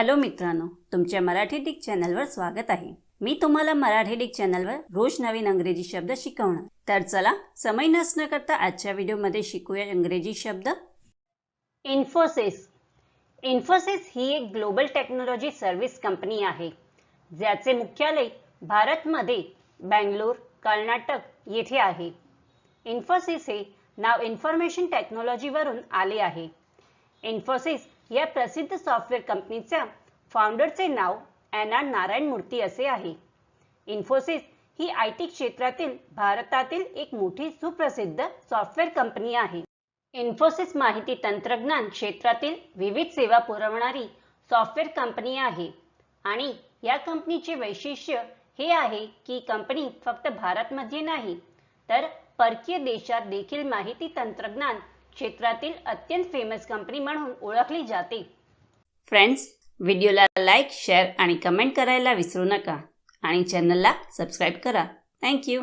Hello मित्रांनो तुमच्या Marathi Dick चॅनलवर स्वागत आहे. मी तुम्हाला मराठी डिक चॅनलवर रोज नवीन इंग्रजी शब्द शिकवणार. तर चला समय नसणं करता आजच्या व्हिडिओमध्ये शिकूया इंग्रजी शब्द. इन्फोसिस. इन्फोसिस ही एक ग्लोबल टेक्नॉलॉजी सर्व्हिस कंपनी आहे ज्याचे मुख्यालय भारतमध्ये बँगलोर कर्नाटक येथे आहे. इन्फोसिस हे नाव इन्फॉर्मेशन टेक्नॉलॉजीवरून आले आहे. इन्फोसिस या प्रसिद्ध सॉफ्टवेअर कंपनीच्या फाउंडरचे नाव एन आर नारायण मूर्ती असे आहे. इन्फोसिस ही आय टी क्षेत्रातील भारतातील एक मोठी सुप्रसिद्ध सॉफ्टवेअर कंपनी आहे. इन्फोसिस माहिती तंत्रज्ञान क्षेत्रातील विविध सेवा पुरवणारी सॉफ्टवेअर कंपनी आहे आणि या कंपनीचे वैशिष्ट्य हे आहे की कंपनी फक्त भारतमध्ये नाही तर परकीय देशात देखील माहिती तंत्रज्ञान क्षेत्रातील अत्यंत फेमस कंपनी म्हणून ओळखली जाते. फ्रेंड्स व्हिडिओला लाईक शेअर आणि कमेंट करायला विसरू नका. आणि चॅनलला सबस्क्राईब करा. थँक्यू